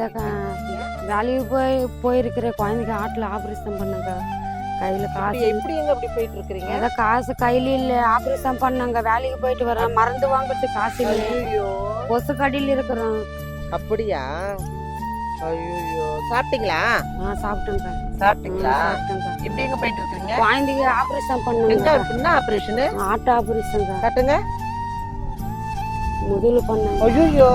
இல்லைக்கா வேலைக்கு போய் போயிருக்கிற குழந்தைக்கு ஆட்டில் ஆப்ரேஷன் பண்ணாங்க. கையில் காசு எப்படி எங்க அப்படி போயிட்டு இருக்கிறீங்க? அதான் காசு கையில இல்லை ஆப்ரேஷன் பண்ணாங்க. வேலைக்கு போயிட்டு வரேன் மருந்து வாங்குறதுக்கு காசு இல்லை. கொசு கடியில் இருக்கிறோம். அப்படியா? ஐயோ சாப்பிட்டீங்களா? ஆ சாப்பிட்டேங்க்கா சாப்பிட்டீங்களா? எப்படி எங்க போயிட்டு இருக்கீங்க? குழந்தைக்கு ஆப்ரேஷன் பண்ணாங்க. என்ன ஆபரேஷன் ஆட்டு ஆப்ரேஷன்க்கா காட்டுங்க. முதல்ல பண்ணாங்க. ஐயோ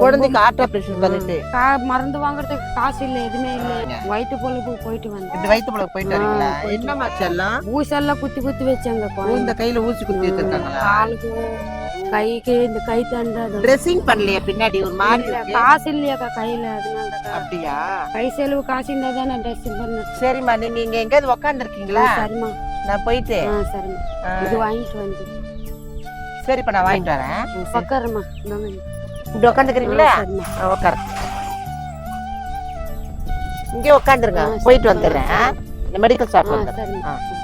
குழந்தைக்கு ஹார்ட் ஆபரேஷன் பண்ணிட்டு. கா மருந்து வாங்குறதுக்கு காசு இல்லை எதுவுமே இல்லை. வயிற்று பொழுப்பு போயிட்டு வந்தேன். இந்த வயிற்று போல போயிட்டு வரீங்களா? ஆ, போயிட்டு என்ன மாச்சு எல்லாம் ஊசெல்லாம் குத்தி குத்தி வச்சாங்க இந்த கையில ஊசி குத்தி வச்சிருக்காங்களா? காலுக்கு கைக்கு இந்த கை தண்டை அது. ட்ரெஸ்ஸிங் பண்ணலையா பின்னாடி? ஒரு மாதிரி. காசு இல்லையாக்கா கையில அதனால அப்படியா? கை செலவு காசு இருந்தா தான் நான் ட்ரெஸ் பண்ணேன் சரிம்மா நீங்க இங்க எங்கேயாவது உக்காந்துருக்கீங்களா? சரிம்மா. நான் போயிட்டு. சரிம்மா. இது வாங்கிட்டு வந்து. சரி இப்ப நான் வாங்கிட்டு வரேன். இந்தாங்க. இப்படி உக்காந்துக்கிறீங்களா ஆ, சரிம்மா உட்கார இங்கே உட்காந்துருங்க ஆ, சரி. போயிட்டு வந்துடுறேன் ஆ, இந்த மெடிக்கல் ஷாப் ஆ வந்துடுறேன் சரிம்மா ஆ.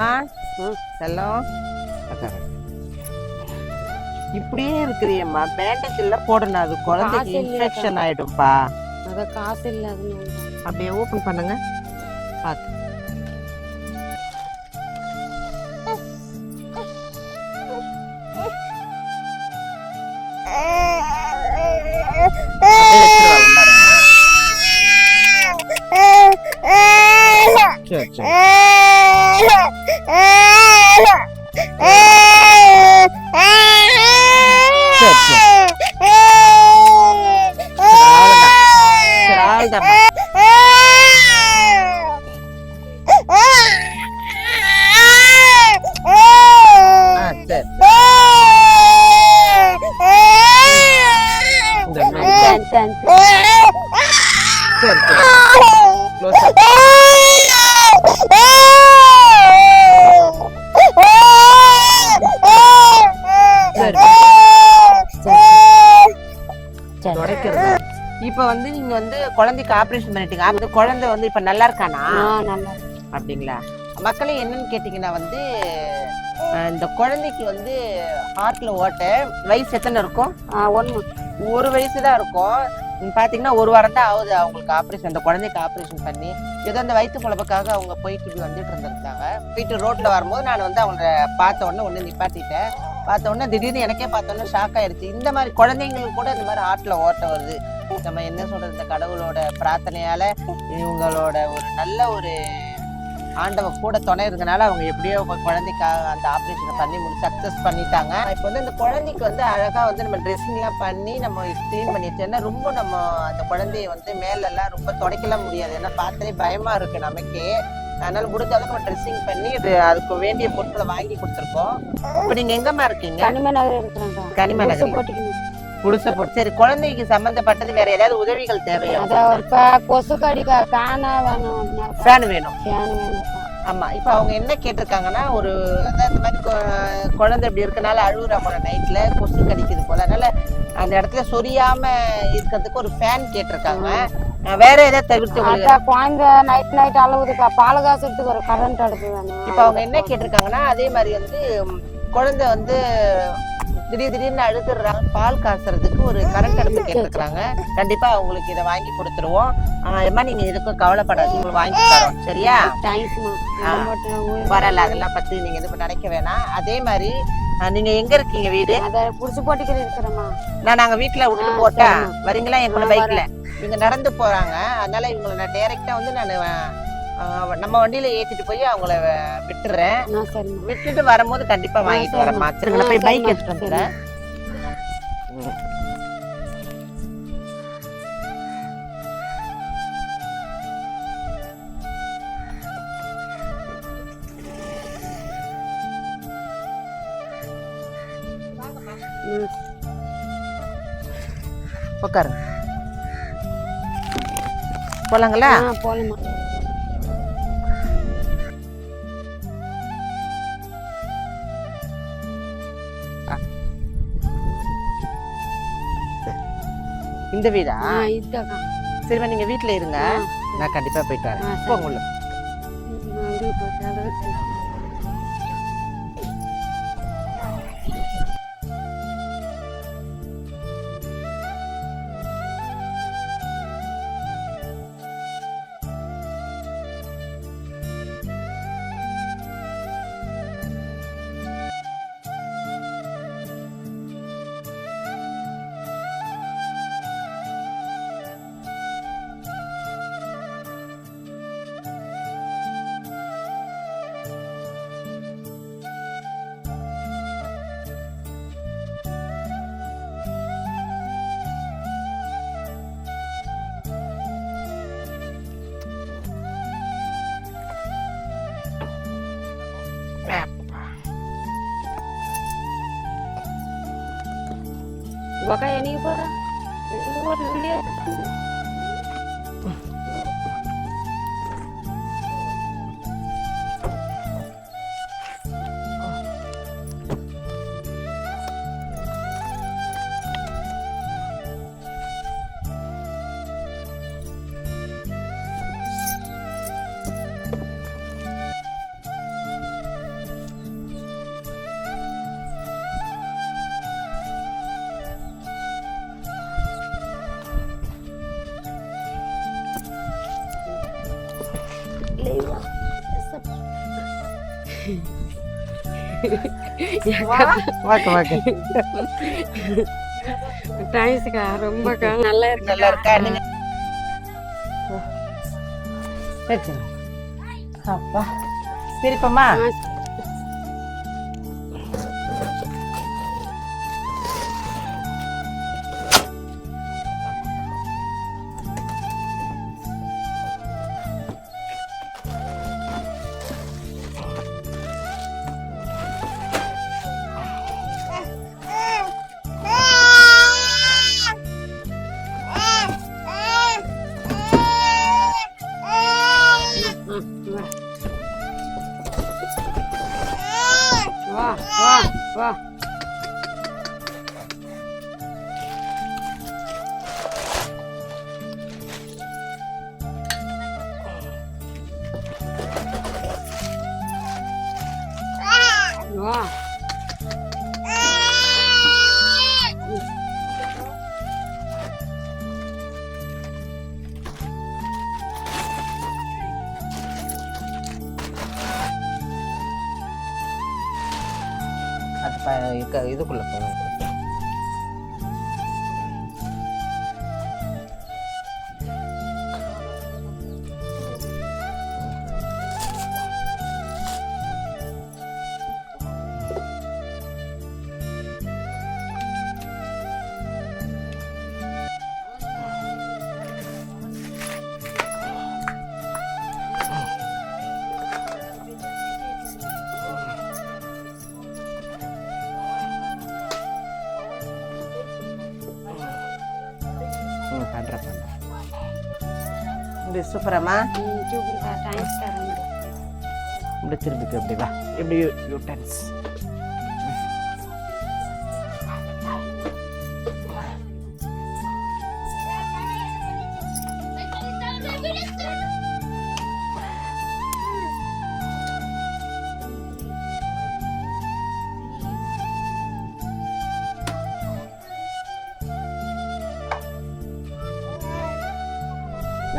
ஆ ம். செல்லம் உட்காரு. இப்படியே இருக்கிறியம்மா. பேண்டேஜ் எல்லாம் போடணும். அது குழந்தைக்கு? இன்ஃபெக்ஷன் ஆயிடும்பா. அதான் காசு இல்லை அப்படியே ஓபன் பண்ணுங்க. சரி சரி. குழந்தைக்கு ஆபரேஷன் பண்ணிட்டீங்க. அது குழந்தை வந்து இப்ப நல்லா இருக்கானா? நல்லா. அப்படிங்களா? மக்களே என்னன்னு கேட்டிங்கன்னா வந்து இந்த குழந்தைக்கு வந்து ஹார்ட்ல ஓட்ட வயசு எத்தனை இருக்கும்? ஒன்று ஒரு வயசு தான் இருக்கும். உம், பாத்தீங்கன்னா ஒரு வாரம் தான் ஆகுது அவங்களுக்கு ஆப்ரேஷன் அந்த குழந்தைக்கு ஆப்ரேஷன் பண்ணி. ஏதோ அந்த வயிற்று பொழப்புக்காக அவங்க போயிட்டு இப்படி வந்துட்டு இருந்திருக்காங்க. போயிட்டு ரோட்ல வரும்போது நான் வந்து அவங்கள பார்த்த உடனே ஒன்று நிப்பாட்டிட்டேன். பார்த்த உடனே திடீர்னு எனக்கே பார்த்தோன்னே ஷாக் ஆயிடுச்சு. இந்த மாதிரி குழந்தைங்களுக்கு கூட இந்த மாதிரி ஆட்டில் ஓட்ட வருது. நம்ம என்ன சொல்றது இந்த கடவுளோட பிரார்த்தனையால இவங்களோட ஒரு நல்ல ஒரு ஆண்டவ கூட துணை இருந்தனால அவங்க எப்படியோ உங்க குழந்தைக்காக அந்த ஆப்ரேஷனை பண்ணி முடிச்சு சக்ஸஸ் பண்ணிட்டாங்க. இப்போ வந்து அந்த குழந்தைக்கு வந்து அழகா வந்து நம்ம ட்ரெஸ்ஸிங்லாம் பண்ணி நம்ம க்ளீன் பண்ணி ரொம்ப நம்ம அந்த குழந்தைய வந்து மேலெல்லாம் ரொம்ப துடைக்கலாம் முடியாது. ஏன்னா பார்த்தாலே பயமா இருக்கு நமக்கே. அதனால முடிஞ்ச அளவுக்கு ட்ரெஸ்ஸிங் பண்ணி இது அதுக்கு வேண்டிய பொருட்களை வாங்கி கொடுத்துருக்கோம். இப்போ நீங்க எங்கம்மா இருக்கீங்க? கனிம நகர் இருக்கிறாங்க கனிம நகர் புதுசா போட்டு. சரி குழந்தைக்கு சம்பந்தப்பட்டது வேற ஏதாவது உதவிகள் தேவையா? கொசு கடிக்க காணா வேணும் ஃபேன் வேணும். ஃபேன் வேணும் ஆமா இப்போ அவங்க என்ன கேட்டிருக்காங்கன்னா ஒரு அதான் இந்த மாதிரி குழந்தை இப்படி இருக்கனால அழுகுறா போல நைட்ல கொசு கடிக்குது போல. அதனால அந்த இடத்துல சொரியாம இருக்கிறதுக்கு ஒரு ஃபேன் கேட்டிருக்காங்க. வேற ஏதாவது தவிர்த்து குழந்தை நைட் நைட் அழுகுதுக்கா பால் காசுறதுக்கு ஒரு கரண்ட் அடுப்பு வேணும் இப்போ அவங்க என்ன கேட்டிருக்காங்கன்னா அதே மாதிரி வந்து குழந்தை வந்து திடீர் திடீர்னு அழுதுறாங்க பால் காசுறதுக்கு ஒரு கரண்ட் அடுப்பு கேட்டிருக்காங்க கண்டிப்பா அவங்களுக்கு இதை வாங்கி கொடுத்துருவோம். அம்மா நீங்க எதுக்கும் கவலைப்படாதீங்க. உங்களுக்கு வாங்கி தரோம். சரியா. வரல அதெல்லாம் பத்தி நீங்க எதுவும் நினைக்க வேணாம். அதே மாதிரி நீங்க எங்க இருக்கீங்க வீடு? அதை புடிச்சு போட்டுக்கிட்டு இருக்கிறேம்மா. நான் நாங்க வீட்டுல விட்டு ஆ, போட்டா சரிம்மா. வரீங்களா? என் கூட பைக்ல இவங்க நடந்து போறாங்க. அதனால இவங்களை நான் டைரக்டா வந்து நான் நம்ம வண்டியில ஏத்திட்டு போய் அவங்கள விட்டுறேன். விட்டுட்டு வரும்போது கண்டிப்பா ஆ, வாங்கிட்டு. வரேம்மா நான் ஆ, போய் பைக் எடுத்துட்டு வந்துடுறேன். உட்காருங்க போலாங்களா? போகலாமா இந்த வீடா? இதுக்கா. சரிம்மா நீங்கள் வீட்டில் இருங்க. நான் கண்டிப்பாக போயிட்டு வரேன். போங்க உள்ள. gua kayak nih gua gua lihat தேங்க்ஸ்க்கா ரொம்பக்கா நல்லா இருக்கு? நல்லா இருக்கா நீங்க அப்பா. சரிப்பம்மா. அது ப- இக்க- இதுக்குள்ள பண்ணுறேன் பண்ணுறேன் இப்படி சூப்பரம்மா? ம் சூப்பர்க்கா. தேங்க்ஸ்க்கா ரொம்ப இப்படி திரும்பிக்கு இப்படி வா இப்படி யூட்டன்ஸ்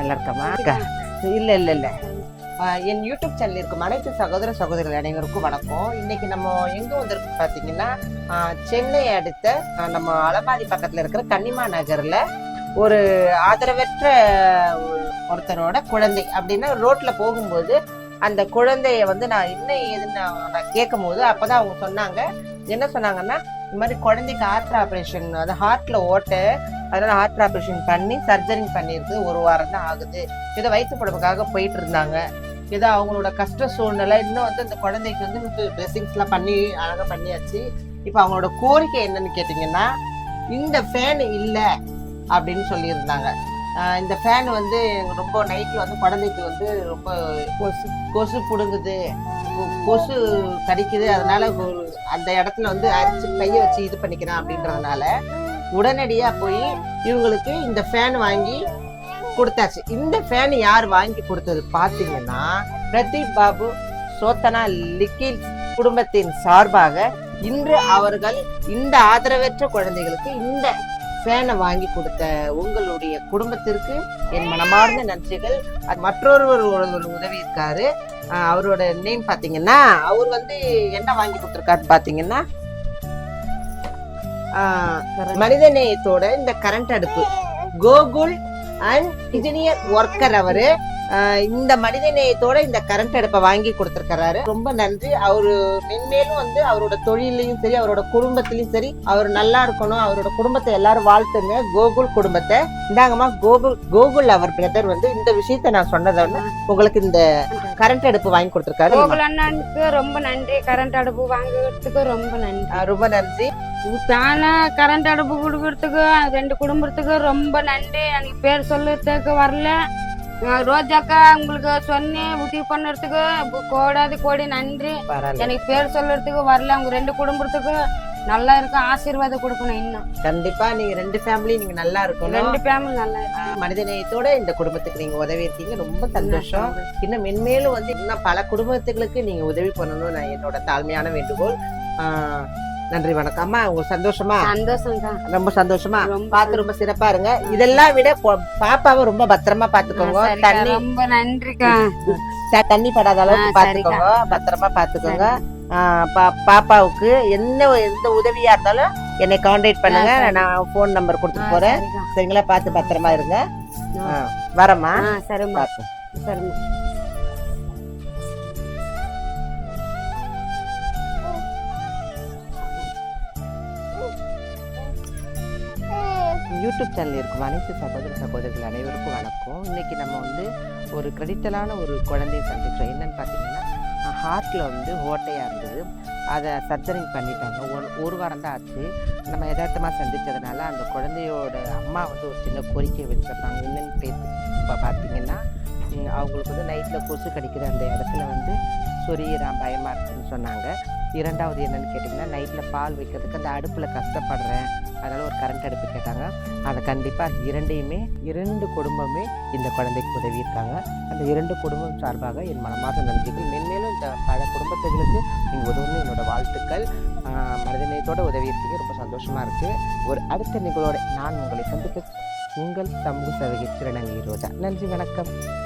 நல்லா இருக்கம்மா அக்கா இல்லை இல்லை. இல்லை என் யூடியூப் சேனல் இருக்கும். அனைத்து சகோதர சகோதரிகள் அனைவருக்கும் வணக்கம். இன்னைக்கு நம்ம எங்க வந்திருக்கு பாத்தீங்கன்னா சென்னை அடுத்த நம்ம அலமாதி பக்கத்துல இருக்கிற கன்னிமா நகர்ல ஒரு ஆதரவற்ற ஒரு- ஒருத்தரோட குழந்தை அப்படின்னா ரோட்ல போகும்போது அந்த குழந்தைய வந்து நான் என்ன ஏதுன்னு நான் நான் கேட்கும் போது அப்பதான் அவங்க சொன்னாங்க. என்ன சொன்னாங்கன்னா இந்த மாதிரி குழந்தைக்கு ஹார்ட் ஆப்ரேஷன் அது ஹார்ட்ல ஓட்டு அதனால ஹார்ட் ஆப்ரேஷன் பண்ணி சர்ஜரி பண்ணியிருக்கு ஒரு வாரம் தான் ஆகுது. ஏதோ வயிற்று படப்புக்காக போயிட்டு இருந்தாங்க. ஏதோ அவங்களோட கஷ்ட சூழ்நிலை இன்னும் வந்து அந்த குழந்தைக்கு வந்து ட்ரெஸ்ஸிங்ஸ்லாம் பண்ணி அழகாக பண்ணியாச்சு. இப்போ அவங்களோட கோரிக்கை என்னன்னு கேட்டிங்கன்னா இந்த ஃபேன் இல்லை அப்படின்னு சொல்லியிருந்தாங்க. இந்த ஃபேன் வந்து ரொம்ப நைட்டில் வந்து குழந்தைக்கு வந்து ரொம்ப கொசு. கொசு பிடுங்குது. கொசு கடிக்குது. அதனால அந்த இடத்துல வந்து அரிச்சு கையை வச்சு இது பண்ணிக்கிறேன் அப்படின்றதுனால உடனடியா போய் இவங்களுக்கு இந்த ஃபேன் வாங்கி கொடுத்தாச்சு. இந்த ஃபேன் யார் வாங்கி கொடுத்தது பாத்தீங்கன்னா பிரதீப் பாபு சோத்தனா லிக்கில் குடும்பத்தின் சார்பாக இன்று அவர்கள் இந்த ஆதரவற்ற குழந்தைகளுக்கு இந்த ஃபேனை வாங்கி கொடுத்த உங்களுடைய குடும்பத்திற்கு என் மனமார்ந்த நன்றிகள். அது மற்றொருவர் ஒரு உதவி இருக்காரு. அவரோட நேம் பார்த்தீங்கன்னா அவர் வந்து என்ன வாங்கி கொடுத்துருக்காரு பார்த்தீங்கன்னா மனித நேயத்தோட இந்த கரண்ட் அடுப்பு. கோகுல் அண்ட் இன்ஜினியர் ஒர்க்கர் அவரு. இந்த மனித நேயத்தோட இந்த கரண்ட் அடுப்பை வாங்கி கொடுத்திருக்கிறாரு. ரொம்ப நன்றி. அவரு மென்மேலும் வந்து அவரோட தொழிலையும் சரி அவரோட குடும்பத்திலயும் சரி அவர் நல்லா இருக்கணும். அவரோட குடும்பத்தை எல்லாரும் வாழ்த்துங்க. கோகுல் குடும்பத்தை. இந்தாங்கம்மா கோகுல் கோகுல் அவர் பிரதர் வந்து இந்த விஷயத்த நான் சொன்னதை உங்களுக்கு இந்த கரண்ட் அடுப்பு வாங்கி கொடுத்திருக்காரு. கோகுல் அண்ணனுக்கு ரொம்ப நன்றி. கரண்ட் அடுப்பு வாங்குறதுக்கு ரொம்ப நன்றி. ரொம்ப நன்றி. தானே கரண்ட் அடுப்பு கொடுக்கறதுக்கு ரெண்டு குடும்பத்துக்கு ரொம்ப நன்றி. எனக்கு பேர் சொல்லுறதுக்கு வரல. ரோஜாக்கா உங்களுக்கு சொன்னேன் உதவி பண்ணுறதுக்கு கோடாது கோடி நன்றி. எனக்கு பேர் சொல்லுறதுக்கு வரல உங்க ரெண்டு குடும்பத்துக்கு நல்லா இருக்கும் ஆசீர்வாதம் கொடுக்கணும் இன்னும். கண்டிப்பா நீங்க ரெண்டு ஃபேமிலி நீங்க நல்லா இருக்கணும். ரெண்டு ஃபேமிலி நல்லா ஆஹ் மனிதநேயத்தோட இந்த குடும்பத்துக்கு நீங்க உதவி இருக்கீங்க. ரொம்ப சந்தோஷம். இன்னும் மென்மேலும் வந்து இன்னும் பல குடும்பத்துகளுக்கு நீங்க உதவி பண்ணணும் நான் என்னோட தாழ்மையான வேண்டுகோள். நன்றி வணக்கம். அம்மா உங்களுக்கு சந்தோஷமா? ரொம்ப சந்தோஷமா? பார்த்து ரொம்ப சிறப்பா இருங்க. இதெல்லாம் விட பாப்பாவை ரொம்ப பத்திரமா பாத்துக்கோங்க தண்ணி ரொம்ப நன்றிக்கா. தண்ணி படாத அளவுக்கு பாத்துக்கோங்க பத்திரமா பாத்துக்கோங்க பாப்பாவுக்கு என்ன எந்த உதவியா இருந்தாலும் என்னை காண்டாக்ட் பண்ணுங்க. நான் ஃபோன் நம்பர் கொடுத்துட்டு போறேன். சரிங்களா? பார்த்து பத்திரமா இருங்க. ஆ. சரிம்மா. சரிம்மா. யூடியூப் சேனல் இருக்கும் அனைத்து சகோதர சகோதரிகள் அனைவருக்கும் வணக்கம். இன்னைக்கு நம்ம வந்து ஒரு கிரெடிட்டலான ஒரு குழந்தையை சந்திக்கிறோம். என்னன்னு பார்த்தீங்கன்னா ஹார்ட்டில் வந்து ஓட்டையாக இருந்தது. அதை சர்ஜரிங் பண்ணிட்டாங்க. ஒரு ஒரு வாரம் தான் ஆச்சு. நம்ம யதார்த்தமாக சந்தித்ததுனால அந்த குழந்தையோட அம்மா வந்து ஒரு சின்ன கோரிக்கை வச்சுருந்தாங்க என்னென்னு பேசி இப்போ பார்த்தீங்கன்னா அவங்களுக்கு வந்து நைட்டில் கொசு கடிக்கிற அந்த இடத்துல வந்து சொரியறான் பயமாக இருக்குன்னு சொன்னாங்க. இரண்டாவது என்னன்னு கேட்டிங்கன்னா நைட்டில் பால் வைக்கிறதுக்கு அந்த அடுப்பில் கஷ்டப்படுறேன். அதனால் ஒரு கரண்ட் அடுப்பு கேட்டாங்க. அதை கண்டிப்பாக இரண்டையுமே இரண்டு குடும்பமே இந்த குழந்தைக்கு உதவி இருக்காங்க அந்த இரண்டு குடும்பம் சார்பாக என் மனமார்ந்த நன்றிகள். மென்மேலும் இந்த பல குடும்பத்துகளுக்கு நீங்கள் உதவுன்னு என்னோட வாழ்த்துக்கள். ஆஹ் மனிதநேயத்தோட உதவி இருக்கீங்க ரொம்ப சந்தோஷமாக இருக்குது ஒரு அடுத்த நிகழ்வோட நான் உங்களை சந்திக்க உங்கள் சமூக சதவீத திருநங்கை ரோஜா நன்றி வணக்கம்.